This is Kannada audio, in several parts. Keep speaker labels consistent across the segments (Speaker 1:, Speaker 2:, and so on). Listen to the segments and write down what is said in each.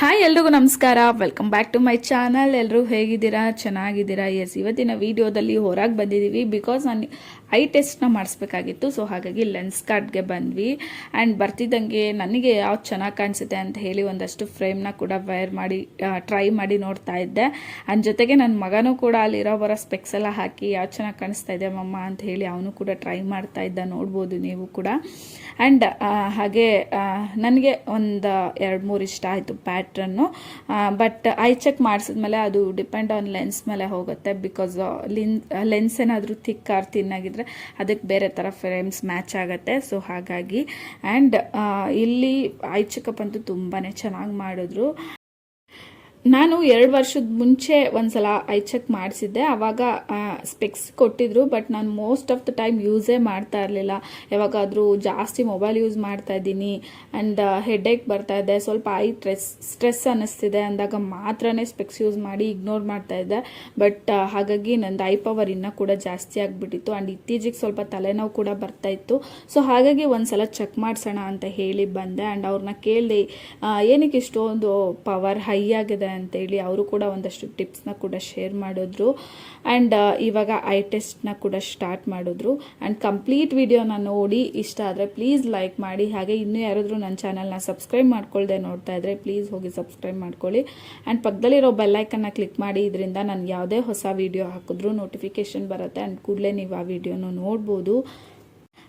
Speaker 1: ಹಾಯ್, ಎಲ್ರಿಗೂ ನಮಸ್ಕಾರ. Welcome back to my channel ಎಲ್ಲರೂ ಹೇಗಿದ್ದೀರಾ? ಚೆನ್ನಾಗಿದ್ದೀರಾ? ಎಸ್ ಇವತ್ತಿನ ವಿಡಿಯೋದಲ್ಲಿ ಹೊರಗೆ ಬಂದಿದ್ದೀವಿ. ಬಿಕಾಸ್ ನಾನು ಐ ಟೆಸ್ಟ್ನ ಮಾಡಿಸ್ಬೇಕಾಗಿತ್ತು. ಸೊ ಹಾಗಾಗಿ ಲೆನ್ಸ್ ಕಾರ್ಡ್ಗೆ ಬಂದ್ವಿ. ಆ್ಯಂಡ್ ಬರ್ತಿದ್ದಂಗೆ ನನಗೆ ಯಾವ್ದು ಚೆನ್ನಾಗಿ ಕಾಣಿಸುತ್ತೆ ಅಂತ ಹೇಳಿ ಒಂದಷ್ಟು ಫ್ರೇಮ್ನ ಕೂಡ ವೇರ್ ಮಾಡಿ ಟ್ರೈ ಮಾಡಿ ನೋಡ್ತಾ ಇದ್ದೆ. ಆ್ಯಂಡ್ ಜೊತೆಗೆ ನನ್ನ ಮಗನೂ ಕೂಡ ಅಲ್ಲಿರೋ ಬರೋ ಸ್ಪೆಕ್ಸ್ ಎಲ್ಲ ಹಾಕಿ ಯಾವ್ದು ಚೆನ್ನಾಗಿ ಕಾಣಿಸ್ತಾ ಇದೆ ಮಮ್ಮ ಅಂತ ಹೇಳಿ ಅವನು ಕೂಡ ಟ್ರೈ ಮಾಡ್ತಾ ಇದ್ದ. ನೋಡ್ಬೋದು ನೀವು ಕೂಡ. ಆ್ಯಂಡ್ ಹಾಗೆ ನನಗೆ ಒಂದು, ಎರಡು, ಮೂರು ಇಷ್ಟ ಆಯಿತು ಪ್ಯಾಟ್ರನ್ನು ಬಟ್ ಐ ಚೆಕ್ ಮಾಡಿಸಿದ್ಮೇಲೆ ಅದು ಡಿಪೆಂಡ್ ಆನ್ ಲೆನ್ಸ್ ಮೇಲೆ ಹೋಗುತ್ತೆ ಬಿಕಾಸ್ ಲಿನ್ ಲೆನ್ಸ್ ಏನಾದರೂ ಥಿಕ್ ಆರ್ ತಿನ್ನಾಗಿದ್ರೆ ಅದಕ್ಕೆ ಬೇರೆ ಥರ ಫ್ರೇಮ್ಸ್ ಮ್ಯಾಚ್ ಆಗುತ್ತೆ. ಸೊ ಹಾಗಾಗಿ ಆ್ಯಂಡ್ ಇಲ್ಲಿ ಐ ಚೆಕಪ್ ಅಂತೂ ತುಂಬಾ ಚೆನ್ನಾಗಿ ಮಾಡಿದ್ರು. ನಾನು ಎರಡು ವರ್ಷದ ಮುಂಚೆ ಒಂದ್ಸಲ ಐ ಚೆಕ್ ಮಾಡಿಸಿದ್ದೆ. ಆವಾಗ ಸ್ಪೆಕ್ಸ್ ಕೊಟ್ಟಿದ್ರು ಬಟ್ ನಾನು ಮೋಸ್ಟ್ ಆಫ್ ದ ಟೈಮ್ ಯೂಸೇ ಮಾಡ್ತಾ ಇರಲಿಲ್ಲ. ಯಾವಾಗಾದರೂ ಜಾಸ್ತಿ ಮೊಬೈಲ್ ಯೂಸ್ ಮಾಡ್ತಾ ಇದ್ದೀನಿ ಆ್ಯಂಡ್ ಹೆಡ್ಏಕ್ ಬರ್ತಾ ಇದೆ. ಸ್ವಲ್ಪ ಐ ಸ್ಟ್ರೆಸ್ ಸ್ಟ್ರೆಸ್ ಅನ್ನಿಸ್ತಿದೆ. ಅಂದಾಗ ಮಾತ್ರನೇ ಸ್ಪೆಕ್ಸ್ ಯೂಸ್ ಮಾಡಿ ಇಗ್ನೋರ್ ಮಾಡ್ತಾ ಇದ್ದೆ. ಬಟ್ ಹಾಗಾಗಿ ನಂದು ಐ ಪವರ್ ಇನ್ನೂ ಕೂಡ ಜಾಸ್ತಿ ಆಗಿಬಿಟ್ಟಿತ್ತು. ಆ್ಯಂಡ್ ಇತ್ತೀಚೆಗೆ ಸ್ವಲ್ಪ ತಲೆನೋವು ಕೂಡ ಬರ್ತಾ ಇತ್ತು. ಸೊ ಹಾಗಾಗಿ ಒಂದ್ಸಲ ಚೆಕ್ ಮಾಡಿಸೋಣ ಅಂತ ಹೇಳಿ ಬಂದೆ. ಆ್ಯಂಡ್ ಅವ್ರನ್ನ ಕೇಳಿದೆ ಏನಕ್ಕೆ ಇಷ್ಟೊಂದು ಪವರ್ ಹೈ ಆಗಿದೆ ಅಂತೇಳಿ ಅವರು ಕೂಡ ಒಂದಷ್ಟು ಟಿಪ್ಸ್ನ ಕೂಡ ಶೇರ್ ಮಾಡಿದ್ರು. ಆ್ಯಂಡ್ ಇವಾಗ ಐ ಟೆಸ್ಟ್ನ ಕೂಡ ಸ್ಟಾರ್ಟ್ ಮಾಡಿದ್ರು. ಆ್ಯಂಡ್ ಕಂಪ್ಲೀಟ್ ವಿಡಿಯೋನ ನೋಡಿ, ಇಷ್ಟ ಆದರೆ ಪ್ಲೀಸ್ ಲೈಕ್ ಮಾಡಿ. ಹಾಗೆ ಇನ್ನೂ ಯಾರಾದರೂ ನನ್ನ ಚಾನಲ್ನ ಸಬ್ಸ್ಕ್ರೈಬ್ ಮಾಡ್ಕೊಳ್ಳದೆ ನೋಡ್ತಾ ಇದ್ದರೆ ಪ್ಲೀಸ್ ಹೋಗಿ ಸಬ್ಸ್ಕ್ರೈಬ್ ಮಾಡ್ಕೊಳ್ಳಿ. ಆ್ಯಂಡ್ ಪಕ್ಕದಲ್ಲಿರೋ ಬೆಲ್ಲೈಕನ್ನ ಕ್ಲಿಕ್ ಮಾಡಿ, ಇದರಿಂದ ನಾನು ಯಾವುದೇ ಹೊಸ ವಿಡಿಯೋ ಹಾಕಿದ್ರು ನೋಟಿಫಿಕೇಶನ್ ಬರುತ್ತೆ. ಆ್ಯಂಡ್ ಕೂಡಲೇ ನೀವು ಆ ವಿಡಿಯೋನ ನೋಡ್ಬೋದು.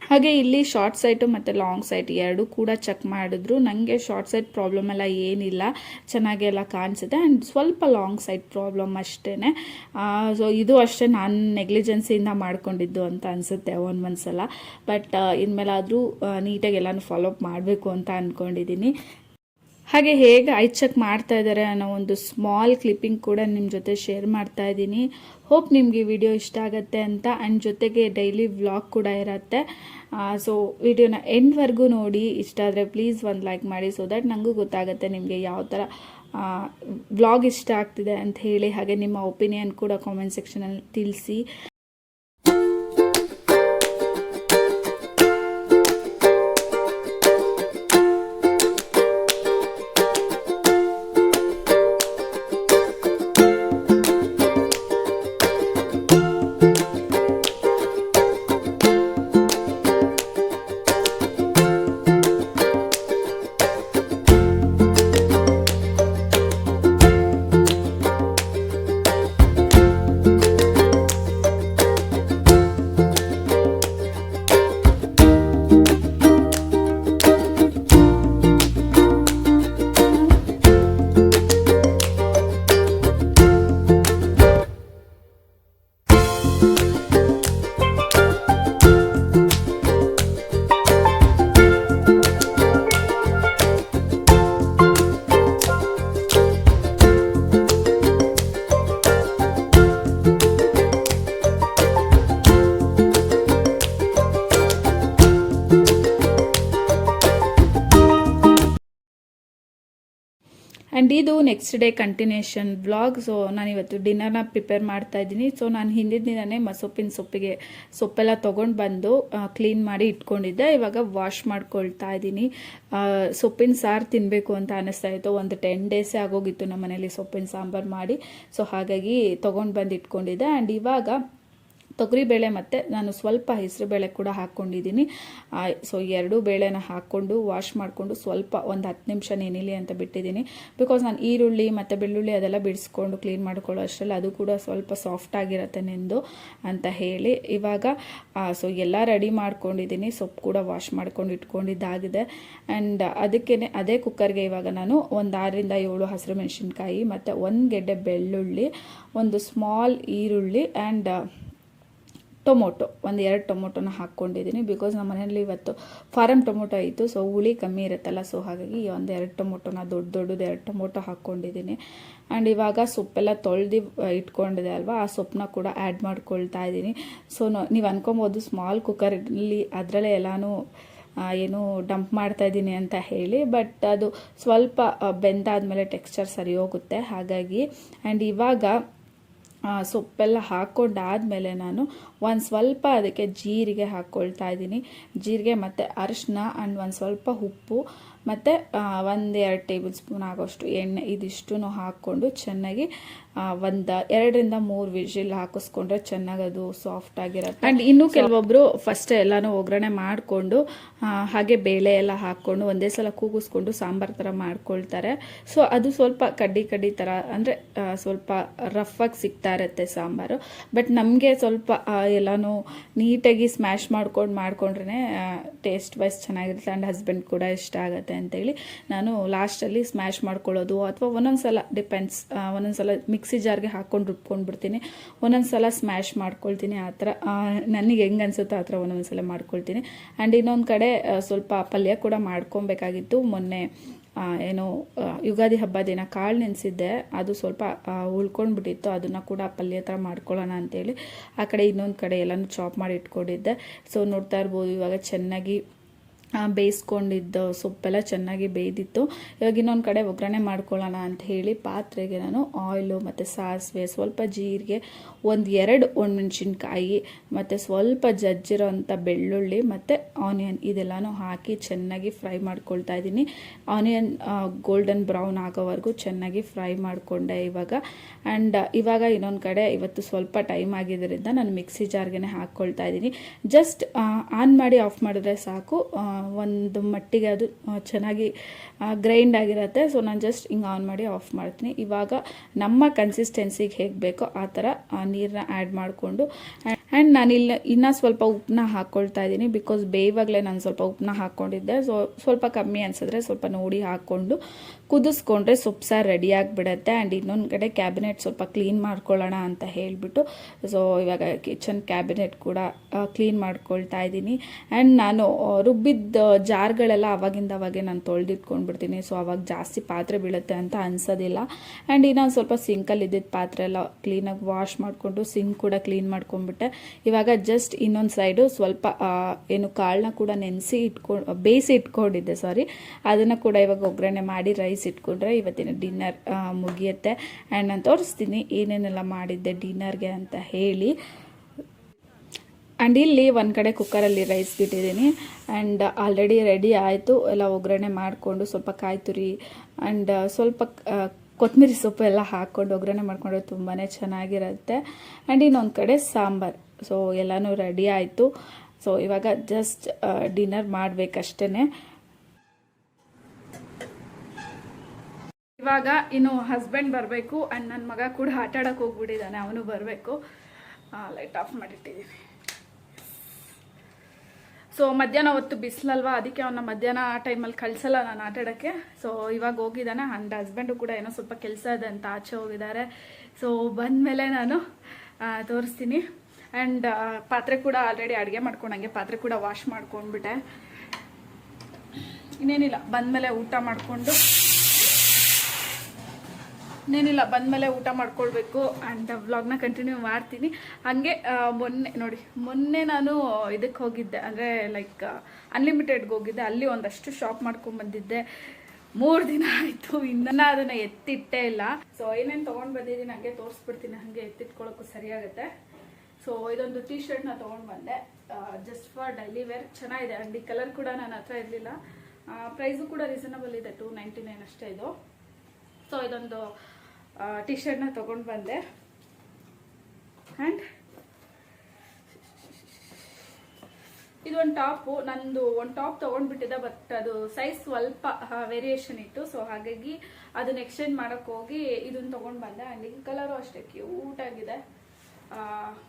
Speaker 1: ಹಾಗೆ ಇಲ್ಲಿ ಶಾರ್ಟ್ ಸೈಟು ಮತ್ತು ಲಾಂಗ್ ಸೈಟ್ ಎರಡು ಕೂಡ ಚೆಕ್ ಮಾಡಿದ್ರು. ನನಗೆ ಶಾರ್ಟ್ ಸೈಟ್ ಪ್ರಾಬ್ಲಮ್ ಎಲ್ಲ ಏನಿಲ್ಲ. ಚೆನ್ನಾಗಿ ಎಲ್ಲ ಕಾಣಿಸುತ್ತೆ ಆ್ಯಂಡ್ ಸ್ವಲ್ಪ ಲಾಂಗ್ ಸೈಟ್ ಪ್ರಾಬ್ಲಮ್ ಅಷ್ಟೇ ಸೊ ಇದು ಅಷ್ಟೇ ನಾನು ನೆಗ್ಲಿಜೆನ್ಸಿಯಿಂದ ಮಾಡ್ಕೊಂಡಿದ್ದು ಅಂತ ಅನಿಸುತ್ತೆ ಒಂದು ಸಲ ಬಟ್ ಇನ್ಮೇಲಾದರೂ ನೀಟಾಗಿ ಎಲ್ಲನೂ ಫಾಲೋ ಅಪ್ ಮಾಡಬೇಕು ಅಂತ ಅಂದ್ಕೊಂಡಿದ್ದೀನಿ ಹಾಗೆ ಹೇಗೆ ಐ ಚೆಕ್ ಮಾಡ್ತಾ ಇದ್ದಾರೆ ಅನ್ನೋ ಒಂದು ಸ್ಮಾಲ್ ಕ್ಲಿಪ್ಪಿಂಗ್ ಕೂಡ ನಿಮ್ಮ ಜೊತೆ ಶೇರ್ ಮಾಡ್ತಾ ಇದ್ದೀನಿ. ಹೋಪ್ ನಿಮಗೆ ವಿಡಿಯೋ ಇಷ್ಟ ಆಗುತ್ತೆ ಅಂತ. ಆ್ಯಂಡ್ ಜೊತೆಗೆ ಡೈಲಿ ವ್ಲಾಗ್ ಕೂಡ ಇರುತ್ತೆ. ಸೊ ವಿಡಿಯೋನ ಎಂಡ್ವರೆಗೂ ನೋಡಿ. ಇಷ್ಟ ಆದರೆ ಪ್ಲೀಸ್ ಒಂದು ಲೈಕ್ ಮಾಡಿ ಸೊ ದಟ್ ನನಗೂ ಗೊತ್ತಾಗುತ್ತೆ ನಿಮಗೆ ಯಾವ ಥರ ವ್ಲಾಗ್ ಇಷ್ಟ ಆಗ್ತಿದೆ ಅಂತ ಹೇಳಿ. ಹಾಗೆ ನಿಮ್ಮ ಒಪಿನಿಯನ್ ಕೂಡ ಕಾಮೆಂಟ್ ಸೆಕ್ಷನಲ್ಲಿ ತಿಳಿಸಿ. ಆ್ಯಂಡ್ ಇದು next day continuation blog so ನಾನು ಇವತ್ತು ಡಿನ್ನರ್ನ ಪ್ರಿಪೇರ್ ಮಾಡ್ತಾ ಇದ್ದೀನಿ. ಸೊ ನಾನು ಹಿಂದಿನ ದಿನವೇ ಮಸೊಪ್ಪಿನ ಸೊಪ್ಪಿಗೆ ಸೊಪ್ಪೆಲ್ಲ ತೊಗೊಂಡು ಬಂದು ಕ್ಲೀನ್ ಮಾಡಿ ಇಟ್ಕೊಂಡಿದ್ದೆ. ಇವಾಗ ವಾಶ್ ಮಾಡ್ಕೊಳ್ತಾ ಇದ್ದೀನಿ. ಸೊಪ್ಪಿನ ಸಾರು ತಿನ್ನಬೇಕು ಅಂತ ಅನ್ನಿಸ್ತಾ ಇತ್ತು. ಒಂದು ಟೆನ್ ಡೇಸೇ ಆಗೋಗಿತ್ತು ನಮ್ಮ ಮನೇಲಿ ಸೊಪ್ಪಿನ ಸಾಂಬಾರು ಮಾಡಿ. ಸೊ ಹಾಗಾಗಿ ತೊಗೊಂಡು ಬಂದು ಇಟ್ಕೊಂಡಿದ್ದೆ. ಆ್ಯಂಡ್ ಇವಾಗ ತೊಗರಿಬೇಳೆ ಮತ್ತು ನಾನು ಸ್ವಲ್ಪ ಹೆಸರು ಬೇಳೆ ಕೂಡ ಹಾಕ್ಕೊಂಡಿದ್ದೀನಿ. ಸೊ ಎರಡೂ ಬೇಳೆನ ಹಾಕ್ಕೊಂಡು ವಾಶ್ ಮಾಡಿಕೊಂಡು ಸ್ವಲ್ಪ ಒಂದು ಹತ್ತು ನಿಮಿಷ ನೆನಿಲಿ ಅಂತ ಬಿಟ್ಟಿದ್ದೀನಿ. ಬಿಕಾಸ್ ನಾನು ಈರುಳ್ಳಿ ಮತ್ತು ಬೆಳ್ಳುಳ್ಳಿ ಅದೆಲ್ಲ ಬಿಡಿಸ್ಕೊಂಡು ಕ್ಲೀನ್ ಮಾಡ್ಕೊಳ್ಳೋ ಅಷ್ಟರಲ್ಲಿ ಅದು ಕೂಡ ಸ್ವಲ್ಪ ಸಾಫ್ಟ್ ಆಗಿರುತ್ತೆ ನೆಂದು ಅಂತ ಹೇಳಿ. ಇವಾಗ ಸೊ ಎಲ್ಲ ರೆಡಿ ಮಾಡ್ಕೊಂಡಿದ್ದೀನಿ. ಸೊಪ್ಪು ಕೂಡ ವಾಶ್ ಮಾಡ್ಕೊಂಡು ಇಟ್ಕೊಂಡಿದ್ದಾಗಿದೆ. ಆ್ಯಂಡ್ ಅದಕ್ಕೇ ಅದೇ ಕುಕ್ಕರ್ಗೆ ಇವಾಗ ನಾನು ಒಂದು ಆರರಿಂದ ಏಳು ಹಸಿರು ಮೆಣಸಿನ್ಕಾಯಿ ಮತ್ತು ಒಂದು ಗೆಡ್ಡೆ ಬೆಳ್ಳುಳ್ಳಿ, ಒಂದು ಸ್ಮಾಲ್ ಈರುಳ್ಳಿ ಆ್ಯಂಡ್ ಟೊಮೊಟೊ, ಒಂದು ಎರಡು ಟೊಮೊಟೊನ ಹಾಕ್ಕೊಂಡಿದ್ದೀನಿ ಬಿಕಾಸ್ ನಮ್ಮ ಮನೆಯಲ್ಲಿ ಇವತ್ತು ಫಾರಮ್ ಟೊಮೊಟೊ ಇತ್ತು ಸೊ ಹುಳಿ ಕಮ್ಮಿ ಇರುತ್ತಲ್ಲ ಸೊ ಹಾಗಾಗಿ ಒಂದು ಎರಡು ಟೊಮೊಟೊನ, ದೊಡ್ಡ ದೊಡ್ಡದು ಎರಡು ಟೊಮೊಟೊ ಹಾಕ್ಕೊಂಡಿದ್ದೀನಿ ಆ್ಯಂಡ್ ಇವಾಗ ಸೊಪ್ಪೆಲ್ಲ ತೊಳೆದು ಇಟ್ಕೊಂಡಿದೆ ಅಲ್ವಾ, ಆ ಸೊಪ್ಪನ್ನ ಕೂಡ ಆ್ಯಡ್ ಮಾಡ್ಕೊಳ್ತಾ ಇದ್ದೀನಿ ಸೊ ನೀವು ಅನ್ಕೊಬೋದು ಸ್ಮಾಲ್ ಕುಕ್ಕರಲ್ಲಿ ಅದರಲ್ಲೇ ಎಲ್ಲನೂ ಏನು ಡಂಪ್ ಮಾಡ್ತಾ ಇದ್ದೀನಿ ಅಂತ ಹೇಳಿ ಬಟ್ ಅದು ಸ್ವಲ್ಪ ಬೆಂದಾದ್ಮೇಲೆ ಟೆಕ್ಸ್ಚರ್ ಸರಿ ಹೋಗುತ್ತೆ, ಹಾಗಾಗಿ. ಆ್ಯಂಡ್ ಇವಾಗ ಸೊಪ್ಪೆಲ್ಲ ಹಾಕ್ಕೊಂಡಾದಮೇಲೆ ನಾನು ಒಂದು ಸ್ವಲ್ಪ ಅದಕ್ಕೆ ಜೀರಿಗೆ ಹಾಕ್ಕೊಳ್ತಾ ಇದ್ದೀನಿ. ಜೀರಿಗೆ ಮತ್ತು ಅರಿಶಿನ ಆ್ಯಂಡ್ ಒಂದು ಸ್ವಲ್ಪ ಉಪ್ಪು ಮತ್ತು ಒಂದೆರಡು ಎರಡು ಟೇಬಲ್ ಸ್ಪೂನ್ ಆಗೋಷ್ಟು ಎಣ್ಣೆ ಇದಿಷ್ಟು ಹಾಕ್ಕೊಂಡು ಚೆನ್ನಾಗಿ ಒಂದು ಎರಡರಿಂದ ಮೂರು ವಿಜಿಲ್ ಹಾಕಿಸ್ಕೊಂಡ್ರೆ ಚೆನ್ನಾಗಿ ಅದು ಸಾಫ್ಟ್ ಆಗಿರುತ್ತೆ. ಆ್ಯಂಡ್ ಇನ್ನೂ ಕೆಲವೊಬ್ಬರು ಫಸ್ಟ್ ಎಲ್ಲನೂ ಒಗ್ಗರಣೆ ಮಾಡಿಕೊಂಡು ಹಾಗೆ ಬೇಳೆ ಎಲ್ಲ ಹಾಕ್ಕೊಂಡು ಒಂದೇ ಸಲ ಕೂಗಿಸ್ಕೊಂಡು ಸಾಂಬಾರು ಥರ ಮಾಡ್ಕೊಳ್ತಾರೆ. ಸೊ ಅದು ಸ್ವಲ್ಪ ಕಡ್ಡಿ ಕಡ್ಡಿ ಥರ ಅಂದರೆ ಸ್ವಲ್ಪ ರಫ್ ಆಗಿ ಸಿಗ್ತಾ ಇರುತ್ತೆ ಸಾಂಬಾರು. ಬಟ್ ನಮಗೆ ಸ್ವಲ್ಪ ಎಲ್ಲನೂ ನೀಟಾಗಿ ಸ್ಮ್ಯಾಶ್ ಮಾಡ್ಕೊಂಡು ಮಾಡ್ಕೊಂಡ್ರೆ ಟೇಸ್ಟ್ ವೈಸ್ ಚೆನ್ನಾಗಿರುತ್ತೆ ಆ್ಯಂಡ್ ಹಸ್ಬೆಂಡ್ ಕೂಡ ಇಷ್ಟ ಆಗುತ್ತೆ ಅಂತೇಳಿ ನಾನು ಲಾಸ್ಟಲ್ಲಿ ಸ್ಮ್ಯಾಶ್ ಮಾಡ್ಕೊಳ್ಳೋದು. ಅಥವಾ ಒಂದೊಂದು ಸಲ ಡಿಪೆಂಡ್ಸ್ ಒಂದೊಂದು ಸಲ ಮಿಕ್ಸಿ ಜಾರ್ಗೆ ಹಾಕ್ಕೊಂಡು ರುಬ್ಕೊಂಡು ಬಿಡ್ತೀನಿ ಒಂದೊಂದು ಸಲ ಸ್ಮ್ಯಾಶ್ ಮಾಡ್ಕೊಳ್ತೀನಿ ಆ ಥರ ನನಗೆ ಹೆಂಗೆ ಅನಿಸುತ್ತೋ ಆ ಥರ ಒಂದೊಂದು ಸಲ ಮಾಡ್ಕೊಳ್ತೀನಿ. ಆ್ಯಂಡ್ ಇನ್ನೊಂದು ಕಡೆ ಸ್ವಲ್ಪ ಪಲ್ಯ ಕೂಡ ಮಾಡ್ಕೊಬೇಕಾಗಿತ್ತು. ಮೊನ್ನೆ ಏನು ಯುಗಾದಿ ಹಬ್ಬ ದಿನ ಕಾಳು ನೆನೆಸಿದ್ದೆ. ಅದು ಸ್ವಲ್ಪ ಉಳ್ಕೊಂಡ್ಬಿಟ್ಟಿತ್ತು. ಅದನ್ನು ಕೂಡ ಪಲ್ಯ ಥರ ಮಾಡ್ಕೊಳ್ಳೋಣ ಅಂತೇಳಿ ಆ ಕಡೆ ಇನ್ನೊಂದು ಕಡೆ ಎಲ್ಲನೂ ಚಾಪ್ ಮಾಡಿ ಇಟ್ಕೊಂಡಿದ್ದೆ. ಸೊ ನೋಡ್ತಾ ಇರ್ಬೋದು. ಇವಾಗ ಚೆನ್ನಾಗಿ ಬೇಯಿಸ್ಕೊಂಡಿದ್ದ ಸೊಪ್ಪೆಲ್ಲ ಚೆನ್ನಾಗಿ ಬೇಯ್ದಿತ್ತು. ಇವಾಗ ಇನ್ನೊಂದು ಕಡೆ ಒಗ್ಗರಣೆ ಮಾಡ್ಕೊಳ್ಳೋಣ ಅಂತ ಹೇಳಿ ಪಾತ್ರೆಗೆ ನಾನು ಆಯಿಲು ಮತ್ತು ಸಾಸಿವೆ, ಸ್ವಲ್ಪ ಜೀರಿಗೆ, ಒಂದು ಎರಡು ಒಣಮೆಣ್ಸಿನ್ಕಾಯಿ ಮತ್ತು ಸ್ವಲ್ಪ ಜಜ್ಜಿರೋಂಥ ಬೆಳ್ಳುಳ್ಳಿ ಮತ್ತು ಆನಿಯನ್ ಇದೆಲ್ಲನೂ ಹಾಕಿ ಚೆನ್ನಾಗಿ ಫ್ರೈ ಮಾಡ್ಕೊಳ್ತಾ ಇದ್ದೀನಿ. ಆನಿಯನ್ ಗೋಲ್ಡನ್ ಬ್ರೌನ್ ಆಗೋವರೆಗೂ ಚೆನ್ನಾಗಿ ಫ್ರೈ ಮಾಡಿಕೊಂಡೆ ಇವಾಗ. ಆ್ಯಂಡ್ ಇವಾಗ ಇನ್ನೊಂದು ಕಡೆ ಇವತ್ತು ಸ್ವಲ್ಪ ಟೈಮ್ ಆಗಿದ್ದರಿಂದ ನಾನು ಮಿಕ್ಸಿ ಜಾರ್ಗೆ ಹಾಕ್ಕೊಳ್ತಾ ಇದ್ದೀನಿ. ಜಸ್ಟ್ ಆನ್ ಮಾಡಿ ಆಫ್ ಮಾಡಿದ್ರೆ ಸಾಕು. ಒಂದು ಮಟ್ಟಿಗೆ ಅದು ಚೆನ್ನಾಗಿ ಗ್ರೈಂಡ್ ಆಗಿರುತ್ತೆ. ಸೊ ನಾನು ಜಸ್ಟ್ ಹಿಂಗೆ ಆನ್ ಮಾಡಿ ಆಫ್ ಮಾಡ್ತೀನಿ. ಇವಾಗ ನಮ್ಮ ಕನ್ಸಿಸ್ಟೆನ್ಸಿಗೆ ಹೇಗೆ ಬೇಕೋ ಆ ಥರ ನೀರನ್ನ ಆ್ಯಡ್ ಮಾಡಿಕೊಂಡು ಆ್ಯಂಡ್ ನಾನು ಇಲ್ಲಿ ಇನ್ನೂ ಸ್ವಲ್ಪ ಉಪ್ಪನ್ನ ಹಾಕ್ಕೊಳ್ತಾ ಇದ್ದೀನಿ ಬಿಕಾಸ್ ಬೇಯುವಾಗಲೇ ನಾನು ಸ್ವಲ್ಪ ಉಪ್ಪನ್ನ ಹಾಕ್ಕೊಂಡಿದ್ದೆ ಸೊ, ಸ್ವಲ್ಪ ಕಮ್ಮಿ ಅನ್ಸಿದ್ರೆ ಸ್ವಲ್ಪ ನೋಡಿ ಹಾಕ್ಕೊಂಡು ಕುದಿಸ್ಕೊಂಡ್ರೆ ಸೊಪ್ಪು ಸಾರು ರೆಡಿ ಆಗಿಬಿಡತ್ತೆ. ಆ್ಯಂಡ್ ಇನ್ನೊಂದು ಕಡೆ ಕ್ಯಾಬಿನೆಟ್ ಸ್ವಲ್ಪ ಕ್ಲೀನ್ ಮಾಡ್ಕೊಳ್ಳೋಣ ಅಂತ ಹೇಳಿಬಿಟ್ಟು ಸೊ ಇವಾಗ ಕಿಚನ್ ಕ್ಯಾಬಿನೆಟ್ ಕೂಡ ಕ್ಲೀನ್ ಮಾಡ್ಕೊಳ್ತಾ ಇದ್ದೀನಿ. ಆ್ಯಂಡ್ ನಾನು ರುಬ್ಬಿದ್ದ ಜಾರ್ಗಳೆಲ್ಲ ಅವಾಗಿಂದ ಅವಾಗೆ ನಾನು ತೊಳೆದಿಟ್ಕೊಂಡ್ಬಿಡ್ತೀನಿ. ಸೊ ಅವಾಗ ಜಾಸ್ತಿ ಪಾತ್ರೆ ಬೀಳುತ್ತೆ ಅಂತ ಅನ್ಸೋದಿಲ್ಲ. ಆ್ಯಂಡ್ ಇನ್ನೊಂದು ಸ್ವಲ್ಪ ಸಿಂಕಲ್ಲಿ ಇದ್ದಿದ್ದ ಪಾತ್ರೆ ಎಲ್ಲ ಕ್ಲೀನಾಗಿ ವಾಶ್ ಮಾಡಿಕೊಂಡು ಸಿಂಕ್ ಕೂಡ ಕ್ಲೀನ್ ಮಾಡ್ಕೊಂಡ್ಬಿಟ್ಟೆ. ಇವಾಗ ಜಸ್ಟ್ ಇನ್ನೊಂದು ಸೈಡು ಸ್ವಲ್ಪ ಏನು ಕಾಳನ್ನ ಕೂಡ ನೆನೆಸಿ ಇಟ್ಕೊ, ಬೇಯಿಸಿ ಇಟ್ಕೊಂಡಿದ್ದೆ ಸಾರಿ ಅದನ್ನು ಕೂಡ ಇವಾಗ ಒಗ್ಗರಣೆ ಮಾಡಿ ರೈಸ್ ಇಟ್ಕೊಂಡ್ರೆ ಇವತ್ತಿನ ಡಿನ್ನರ್ ಮುಗಿಯುತ್ತೆ. ಆ್ಯಂಡ್ ನಾನು ತೋರಿಸ್ತೀನಿ ಏನೇನೆಲ್ಲ ಮಾಡಿದ್ದೆ ಡಿನ್ನರ್ಗೆ ಅಂತ ಹೇಳಿ. ಆ್ಯಂಡ್ ಇಲ್ಲಿ ಒಂದು ಕಡೆ ಕುಕ್ಕರಲ್ಲಿ ರೈಸ್ ಬಿಟ್ಟಿದ್ದೀನಿ. ಆ್ಯಂಡ್ ಆಲ್ರೆಡಿ ರೆಡಿ ಆಯಿತು. ಎಲ್ಲ ಒಗ್ಗರಣೆ ಮಾಡಿಕೊಂಡು ಸ್ವಲ್ಪ ಕಾಯಿ ತುರಿ ಆ್ಯಂಡ್ ಸ್ವಲ್ಪ ಕೊತ್ತಂಬರಿ ಸೊಪ್ಪು ಎಲ್ಲ ಹಾಕ್ಕೊಂಡು ಒಗ್ಗರಣೆ ಮಾಡಿಕೊಂಡ್ರೆ ತುಂಬಾ ಚೆನ್ನಾಗಿರುತ್ತೆ. ಆ್ಯಂಡ್ ಇನ್ನೊಂದು ಕಡೆ ಸಾಂಬಾರು. ಸೊ ಎಲ್ಲನೂ ರೆಡಿ ಆಯಿತು. ಸೊ ಇವಾಗ ಜಸ್ಟ್ ಡಿನ್ನರ್ ಮಾಡಬೇಕಷ್ಟೇ ಇವಾಗ ಇನ್ನು ಹಸ್ಬೆಂಡ್ ಬರಬೇಕು ಆ್ಯಂಡ್ ನನ್ನ ಮಗ ಕೂಡ ಆಟ ಆಡೋಕೆ ಹೋಗ್ಬಿಟ್ಟಿದ್ದಾನೆ ಅವನು ಬರಬೇಕು. ಲೈಟ್ ಆಫ್ ಮಾಡಿಟ್ಟಿದ್ದೀನಿ ಸೊ ಮಧ್ಯಾಹ್ನ ಹೊತ್ತು ಬಿಸಿಲಲ್ವಾ? ಅದಕ್ಕೆ ಅವನ್ನ ಮಧ್ಯಾಹ್ನ ಆ ಟೈಮಲ್ಲಿ ಕಳಿಸಲ್ಲ ನಾನು ಆಟ ಆಡೋಕ್ಕೆ ಸೊ ಇವಾಗ ಹೋಗಿದ್ದಾನೆ ಅಂಡ್ ಹಸ್ಬೆಂಡು ಕೂಡ ಏನೋ ಸ್ವಲ್ಪ ಕೆಲಸ ಇದೆ ಅಂತ ಆಚೆ ಹೋಗಿದ್ದಾರೆ. ಸೊ ಬಂದಮೇಲೆ ನಾನು ತೋರಿಸ್ತೀನಿ. ಆ್ಯಂಡ್ ಪಾತ್ರೆ ಕೂಡ ಆಲ್ರೆಡಿ ಅಡುಗೆ ಮಾಡ್ಕೊಂಡಂಗೆ ಪಾತ್ರೆ ಕೂಡ ವಾಶ್ ಮಾಡ್ಕೊಂಡ್ಬಿಟ್ಟೆ. ಇನ್ನೇನಿಲ್ಲ, ಬಂದಮೇಲೆ ಊಟ ಮಾಡಿಕೊಂಡು. ಇನ್ನೇನಿಲ್ಲ, ಬಂದಮೇಲೆ ಊಟ ಮಾಡ್ಕೊಳ್ಬೇಕು ಆ್ಯಂಡ್ ವ್ಲಾಗ್ನ ಕಂಟಿನ್ಯೂ ಮಾಡ್ತೀನಿ. ಹಾಗೆ ಮೊನ್ನೆ, ನೋಡಿ, ಮೊನ್ನೆ ನಾನು ಇದಕ್ಕೆ ಹೋಗಿದ್ದೆ, ಅಂದರೆ ಲೈಕ್ ಅನ್ಲಿಮಿಟೆಡ್ಗೆ ಹೋಗಿದ್ದೆ. ಅಲ್ಲಿ ಒಂದಷ್ಟು ಶಾಪ್ ಮಾಡ್ಕೊಂಡು ಬಂದಿದ್ದೆ. ಮೂರು ದಿನ ಆಯಿತು, ಇನ್ನ ಅದನ್ನು ಎತ್ತಿಟ್ಟೇ ಇಲ್ಲ. ಸೊ ಏನೇನು ತೊಗೊಂಡು ಬಂದಿದ್ದೀನಿ ಹಂಗೆ ತೋರಿಸ್ಬಿಡ್ತೀನಿ. ಹಾಗೆ ಎತ್ತಿಟ್ಕೊಳ್ಳೋಕ್ಕೂ ಸರಿಯಾಗುತ್ತೆ. ಸೊ ಇದೊಂದು ಟೀ ಶರ್ಟ್ನ ತೊಗೊಂಡು ಬಂದೆ. ಜಸ್ಟ್ ಫಾರ್ ಡೈಲಿ ವೇರ್ ಚೆನ್ನಾಗಿದೆ. ಅಂಡ್ ಈ ಕಲರ್ ಕೂಡ ನನ್ನ ಹತ್ರ ಇರಲಿಲ್ಲ. ಪ್ರೈಸು ಕೂಡ ರೀಸನಬಲ್ ಇದೆ. ಟೂ ನೈಂಟಿ ನೈನ್ ಅಷ್ಟೇ ಇದು. ಸೊ ಇದೊಂದು ಟಿ ಶರ್ಟ್ನ ತೊಗೊಂಡು ಬಂದೆ. ಆ್ಯಂಡ್ ಇದೊಂದು ಟಾಪು ನಂದು ಒಂದು ಟಾಪ್ ತೊಗೊಂಡ್ಬಿಟ್ಟಿದ್ದೆ ಬಟ್ ಅದು ಸೈಜ್ ಸ್ವಲ್ಪ ವೇರಿಯೇಷನ್ ಇತ್ತು. ಸೊ ಹಾಗಾಗಿ ಅದನ್ನ ಎಕ್ಸ್ಚೇಂಜ್ ಮಾಡೋಕ್ಕೆ ಹೋಗಿ ಇದನ್ನ ತೊಗೊಂಡು ಬಂದೆ. ಆ್ಯಂಡ್ ಈ ಕಲರು ಅಷ್ಟೇ. ಕ್ಯೂಟ್ ಆಗಿದೆ. ಆ,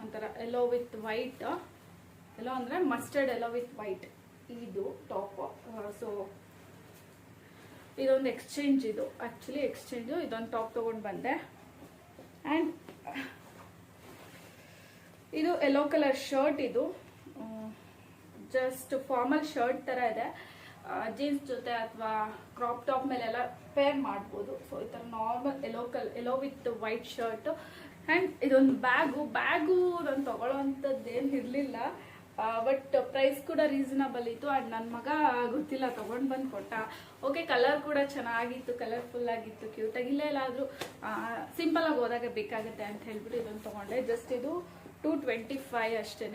Speaker 1: ಒಂಥರ ಎಲ್ಲೋ ವಿತ್ ವೈಟ್ ಎಲ್ಲೋ ಅಂದರೆ ಮಸ್ಟರ್ಡ್ ಎಲ್ಲೋ ವಿತ್ ವೈಟ್ ಇದು ಟಾಪ್ ಸೊ ಇದೊಂದು ಎಕ್ಸ್ಚೇಂಜ್ ಇದು. ಆ್ಯಕ್ಚುಲಿ ಎಕ್ಸ್ಚೇಂಜು ಇದೊಂದು ಟಾಪ್ ತೊಗೊಂಡು ಬಂದೆ. ಆ್ಯಂಡ್ ಇದು ಎಲ್ಲೋ ಕಲರ್ ಶರ್ಟ್ ಇದು. ಜಸ್ಟ್ ಫಾರ್ಮಲ್ ಶರ್ಟ್ ಥರ ಇದೆ. ಜೀನ್ಸ್ ಜೊತೆ ಅಥವಾ ಕ್ರಾಪ್ ಟಾಪ್ ಮೇಲೆಲ್ಲ ಪೇರ್ ಮಾಡ್ಬೋದು. ಸೊ ಈ ಥರ ನಾರ್ಮಲ್ ಯೆಲ್ಲೋ ಕಲ್ yellow with white shirt and ಇದೊಂದು ಬ್ಯಾಗು ಬ್ಯಾಗು ನಾನು ತೊಗೊಳ್ಳೋವಂಥದ್ದು ಏನು ಇರಲಿಲ್ಲ ಬಟ್ ಪ್ರೈಸ್ ಕೂಡ ರೀಸನಬಲ್ ಇತ್ತು. ಆ್ಯಂಡ್ ನನ್ನ ಮಗ ಗೊತ್ತಿಲ್ಲ, ತೊಗೊಂಡು ಬಂದು ಕೊಟ್ಟ. ಓಕೆ ಕಲರ್ ಕೂಡ ಚೆನ್ನಾಗಿತ್ತು ಕಲರ್ಫುಲ್ ಆಗಿತ್ತು ಕ್ಯೂಟಾಗಿ ಇಲ್ಲೇ ಎಲ್ಲಾದರೂ ಸಿಂಪಲಾಗಿ ಹೋದಾಗ ಬೇಕಾಗುತ್ತೆ ಅಂತ ಹೇಳ್ಬಿಟ್ಟು ಇದೊಂದು ತೊಗೊಂಡೆ. ಜಸ್ಟ್ ಇದು ಟೂ ಟ್ವೆಂಟಿ ಫೈವ್ ಅಷ್ಟೇ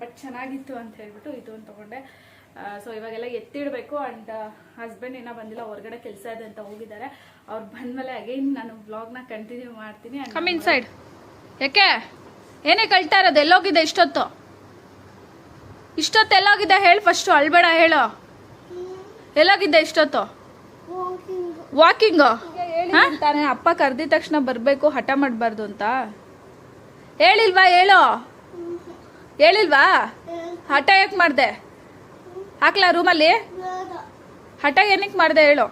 Speaker 1: ಬಟ್ ಚೆನ್ನಾಗಿತ್ತು ಅಂತ ಹೇಳ್ಬಿಟ್ಟು ಇದೊಂದು ತೊಗೊಂಡೆ. ಸೊ ಇವಾಗೆಲ್ಲ ಎತ್ತಿಡಬೇಕು ಅಂಡ್ ಹಸ್ಬೆಂಡ್ ಇನ್ನೂ ಬಂದಿಲ್ಲ ಹೊರಗಡೆ ಕೆಲಸ ಇದೆ ಅಂತ ಹೋಗಿದ್ದಾರೆ. ಅವ್ರು ಬಂದ್ಮೇಲೆ ಅಗೈನ್ ನಾನು ಬ್ಲಾಗ್ನ ಕಂಟಿನ್ಯೂ ಮಾಡ್ತೀನಿ ಕಮ್ ಇನ್ ಸೈಡ್ ಯಾಕೆ? ಏನೇ ಕಳ್ತಾ ಇರೋದು ಎಲ್ಲೋಗಿದೆ ಇಷ್ಟೊತ್ತು? ಇಷ್ಟೊತ್ತು ಎಲ್ಲೋಗಿದೆ ಹೇಳು ಫಸ್ಟು ಅಳ್ಬೇಡ ಹೇಳು. ಎಲ್ಲೋಗಿದ್ದೆ ಇಷ್ಟೊತ್ತು? ವಾಕಿಂಗು ತಾನೇ ಅಪ್ಪ ಕರೆದಿದ ತಕ್ಷಣ ಬರಬೇಕು ಹಠ ಮಾಡಬಾರ್ದು ಅಂತ. ಹೇಳಿಲ್ವಾ ಹೇಳು? ಹೇಳಿಲ್ವಾ? ಹಠ ಯಾಕೆ ಮಾಡ್ದೆ? ಹಾಕ್ಲಾ ರೂಮಲ್ಲಿ? ಹಠ ಏನಕ್ಕೆ ಮಾಡ್ದೆ ಹೇಳು?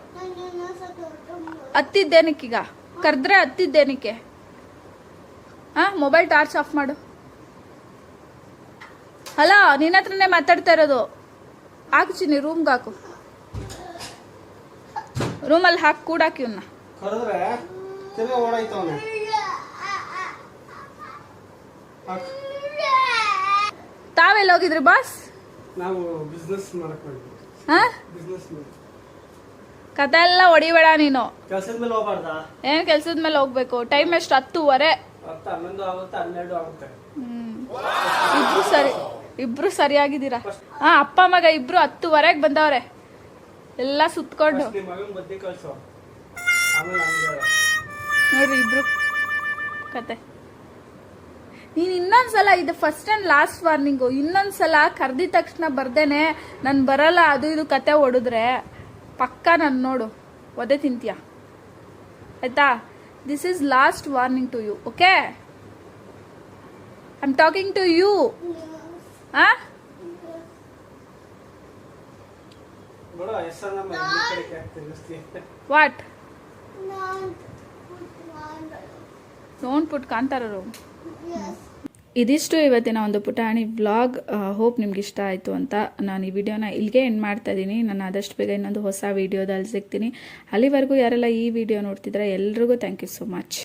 Speaker 1: ಹತ್ತಿದ್ದೇನಕ್ಕೀಗ ಕರೆದ್ರೆ ಹತ್ತಿದ್ದೇನಕ್ಕೆ ಹಾ ಮೊಬೈಲ್ ಟಾರ್ಚ್ ಆಫ್ ಮಾಡು. ಅಲ್ಲ ನಿನ್ನ ಹತ್ರನೇ ಮಾತಾಡ್ತಾ ಇರೋದು. ಹಾಕ್ಚಿನಿ ರೂಮ್ಗೆ ಹಾಕು. ರೂಮಲ್ಲಿ ಹಾಕಿ ಕೂಡಾಕಿ ಇವನ್ನ ತಾವೆಲ್ಲ ಹೋಗಿದ್ರಿ ಬಾಸ್
Speaker 2: ನಾವು ಬಿಸ್ನೆಸ್ ಮಾಡಕ್
Speaker 1: ಹಾ?
Speaker 2: ಬಿಸ್ನೆಸ್
Speaker 1: ಕತೆ ಎಲ್ಲ ಹೊಡಿಬೇಡ ನೀನು.
Speaker 2: ಕೆಲಸದ ಮೇಲೆ ಹೋಗ್ಬಾರ್ದಾ?
Speaker 1: ಏನ್ ಕೆಲ್ಸದ ಮೇಲೆ ಹೋಗ್ಬೇಕು. ಟೈಮ್ ಎಷ್ಟು? ಹತ್ತುವರೆ.
Speaker 2: ಹತ್ತು ಹನ್ನೊಂದು ಆಗುತ್ತೆ ಹನ್ನೆರಡು ಆಗುತ್ತೆ.
Speaker 1: ಇಬ್ರು ಸರಿ ಇಬ್ರು ಸರಿಯಾಗಿದ್ದೀರಾ? ಹಾ ಅಪ್ಪ ಮಗ ಇಬ್ರು ಹತ್ತುವರೆಗೆ ಬಂದವ್ರೆ. ಎಲ್ಲ ಸುತ್ಕೊಂಡು. ನೋಡ್ರಿ ಇಬ್ರು ಕತೆ. ನೀನ್ ಇನ್ನೊಂದ್ಸಲ ಇದು ಫಸ್ಟ್ ಅಂಡ್ ಲಾಸ್ಟ್ ವಾರ್ನಿಂಗು ಇನ್ನೊಂದ್ಸಲ ಕರ್ದಿದ ತಕ್ಷಣ ಬರ್ದೇನೆ ನಾನು ಬರಲ್ಲ ಅದು ಇದು ಕತೆ ಹೊಡೆದ್ರೆ ಪಕ್ಕ ನಾನು ನೋಡು ಒದೆ ತಿಂತೀಯ? ಆಯ್ತಾ? This is last warning to you okay I am talking to you ah what don't put ಕಾಂತಾರರು ಇದಿಷ್ಟು ಇವತ್ತಿನ ಒಂದು ಪುಟಾಣಿ ವ್ಲಾಗ್. ಹೋಪ್ ನಿಮ್ಗೆ ಇಷ್ಟ ಆಯಿತು ಅಂತ ನಾನು ಈ ವಿಡಿಯೋನ ಇಲ್ಲಿಗೆ ಎಂಡ್ ಮಾಡ್ತಾ ಇದ್ದೀನಿ ನಾನು ಆದಷ್ಟು ಬೇಗ ಇನ್ನೊಂದು ಹೊಸ ವೀಡಿಯೋದಲ್ಲಿ ಸಿಗ್ತೀನಿ. ಅಲ್ಲಿವರೆಗೂ ಯಾರೆಲ್ಲ ಈ ವಿಡಿಯೋ ನೋಡ್ತಿದ್ರೆ ಎಲ್ರಿಗೂ ಥ್ಯಾಂಕ್ ಯು ಸೋ ಮಚ್